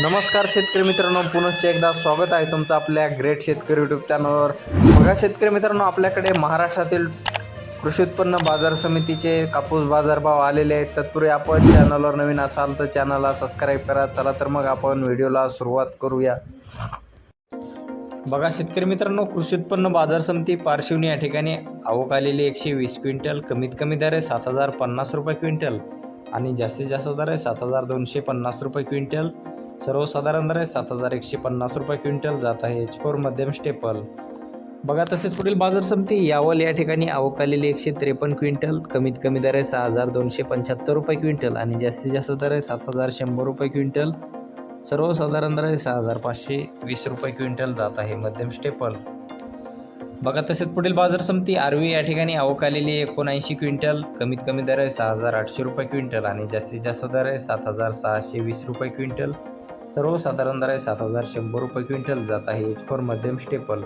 नमस्कार शेतकरी मित्रांनो पुनश्च एकदा स्वागत आहे तुमचं आपल्या ग्रेट शेतकरी यूट्यूब चॅनलवर बघा शेतकरी मित्रांनो आपल्याकडे महाराष्ट्रातील कृषी उत्पन्न बाजार समितीचे कापूस बाजारभाव आलेले आहेत. तत्पूर्वी आपण चॅनलवर नवीन असाल तर चॅनलला सबस्क्राईब करा. चला तर मग आपण व्हिडिओला सुरुवात करूया. बघा शेतकरी मित्रांनो कृषी उत्पन्न बाजार समिती पार्शिवनी या ठिकाणी आवक आलेली एकशे वीस क्विंटल कमीत कमी दर आहे सात हजार पन्नास रुपये क्विंटल आणि जास्तीत जास्त दर आहे सात हजार दोनशे पन्नास रुपये क्विंटल. सर्वसाधारण दर आहे सात हजार एकशे पन्नास रुपये क्विंटल जात आहे. एच फोर मध्यम स्टेपल बघा तसेच पुढील बाजार समिती यावल या ठिकाणी आवक आलेली एकशे त्रेपन्न क्विंटल कमीत कमी दर आहे सहा हजार दोनशे पंच्याहत्तर रुपये क्विंटल आणि जास्तीत जास्त दर आहे सात हजार शंभर रुपये क्विंटल. सर्वसाधारण दर आहे सहा हजार पाचशे वीस रुपये क्विंटल जात आहे मध्यम स्टेपल बघा तसेच पुढील बाजार समिती आरवी या ठिकाणी आवक आलेली एकोणऐंशी क्विंटल कमीत कमी दर आहे सहा हजार आठशे रुपये क्विंटल आणि जास्तीत जास्त दर आहे सात हजार सहाशे वीस रुपये क्विंटल. सर्वसाधारण दर आहे सात हजार शंभर रुपये क्विंटल जात आहे. एच फोर मध्यम स्टेपल